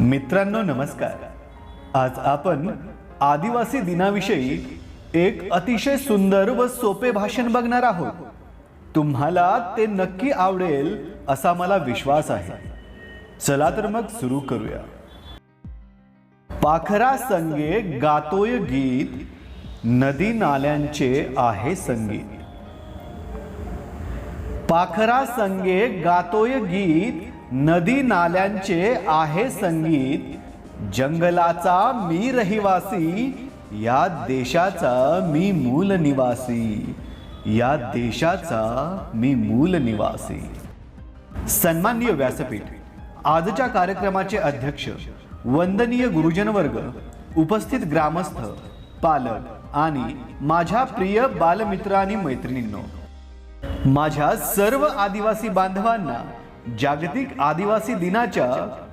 मित्रांनो नमस्कार. आज आपण आदिवासी दिनाविषयी एक अतिशय सुंदर व सोपे भाषण बघणार आहोत. तुम्हाला ते नक्की आवडेल असा मला विश्वास आहे. चला तर मग सुरू करूया. पाखरा संगे गातोय गीत नदी नाल्यांचे आहे संगीत. पाखरा संगे गातोय गीत नदी नाल्यांचे आहे संगीत जंगलाचा मी रहिवासी या देशाचा मी मूल निवासी या देशाचा मी मूल निवासी. सन्माननीय व्यासपीठ आजच्या कार्यक्रमाचे अध्यक्ष वंदनीय गुरुजन वर्ग उपस्थित ग्रामस्थ पालक आणि माझ्या प्रिय बालमित्र आणि मैत्रिणींनो माझ्या सर्व आदिवासी बांधवांना जागतिक आदिवासी दिनाच्या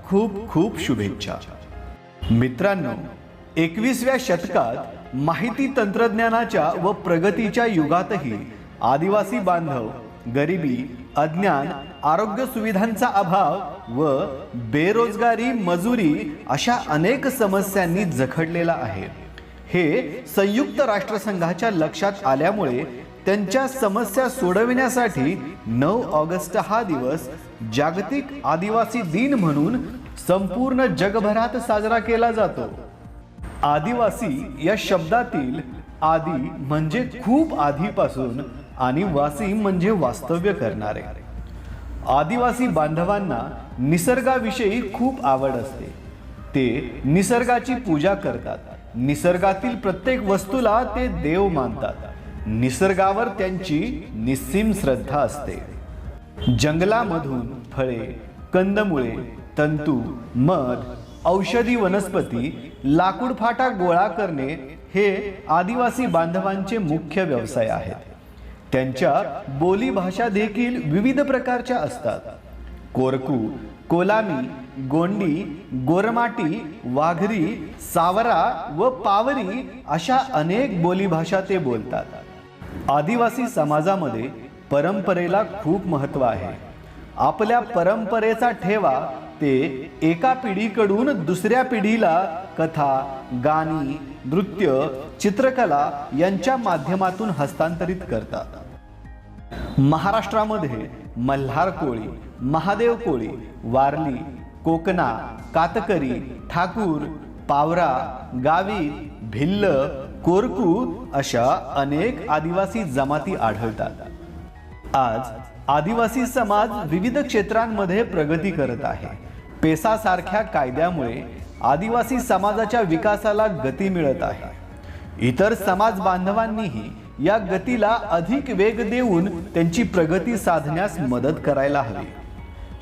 खूप खूप शुभेच्छा. मित्रांनो एकवीसव्या शतकात माहिती तंत्रज्ञानाच्या व प्रगतीच्या युगातही आदिवासी बांधव गरिबी अज्ञान आरोग्य सुविधांचा अभाव व बेरोजगारी मजुरी अशा अनेक समस्यांनी जखडलेला आहे. हे संयुक्त राष्ट्रसंघाच्या लक्षात आल्यामुळे त्यांच्या समस्या सोडविण्यासाठी नऊ ऑगस्ट हा दिवस जागतिक आदिवासी दिन म्हणून संपूर्ण जगभरात साजरा केला जातो. आदिवासी या शब्दातील आदी म्हणजे खूप आधीपासून आणि वासी म्हणजे वास्तव्य करणारे. आदिवासी बांधवांना निसर्गाविषयी खूप आवड असते. ते निसर्गाची पूजा करतात. निसर्गातील प्रत्येक वस्तूला ते देव मानतात. निसर्गावर त्यांची निस्सीम श्रद्धा असते. जंगलामधून फळे कंदमुळे तंतू मध औषधी वनस्पती लाकूड फाटा गोळा करणे हे आदिवासी बांधवांचे मुख्य व्यवसाय आहेत. त्यांच्या बोलीभाषा देखील विविध प्रकारच्या असतात. कोरकू कोलामी गोंडी गोरमाटी वाघरी सावरा व पावरी अशा अनेक बोलीभाषा ते बोलतात. आदिवासी समाजामध्ये परंपरेला खूप महत्त्व आहे. आपल्या परंपरेचा ठेवा ते एका पिढीकडून दुसऱ्या पिढीला कथा गाणी नृत्य चित्रकला यांच्या माध्यमातून हस्तांतरित करतात. महाराष्ट्रामध्ये मल्हार कोळी महादेव कोळी वारली कोकणा कातकरी ठाकूर पावरा गावी भिल्ल कोरकू अशा अनेक आदिवासी जमाती आढळतात. आज आदिवासी समाज विविध क्षेत्रांमध्ये प्रगती करत आहे. पेसासारख्या कायद्यामुळे आदिवासी समाजाच्या विकासाला गती मिळत आहे. इतर समाज बांधवांनीही या गतीला अधिक वेग देऊन त्यांची प्रगती साधण्यास मदत करायला हवी.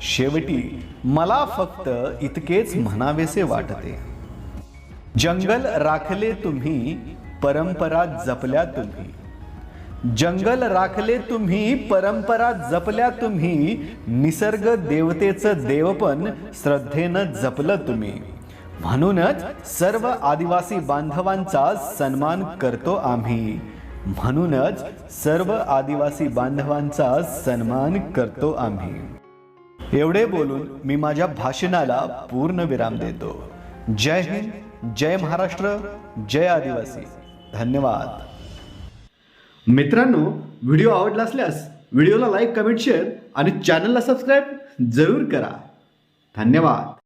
शेवटी मला फक्त इतकेच म्हणावेसे वाटते. जंगल राखले तुम्ही परंपरा जपल्या तुम्ही. जंगल राखले तुम्ही परंपरा जपल्या तुम्ही. निसर्ग देवतेचं देवपण श्रद्धेनं जपलं तुम्ही. म्हणूनच सर्व आदिवासी बांधवांचा सन्मान करतो आम्ही. म्हणूनच सर्व आदिवासी बांधवांचा सन्मान करतो आम्ही. एवढे बोलून मी माझ्या भाषणाला पूर्ण विराम देतो. जय हिंद जय महाराष्ट्र जय आदिवासी. धन्यवाद. मित्रांनो व्हिडिओ आवडला असल्यास व्हिडिओला लाईक कमेंट शेअर आणि चॅनलला सबस्क्राईब जरूर करा. धन्यवाद.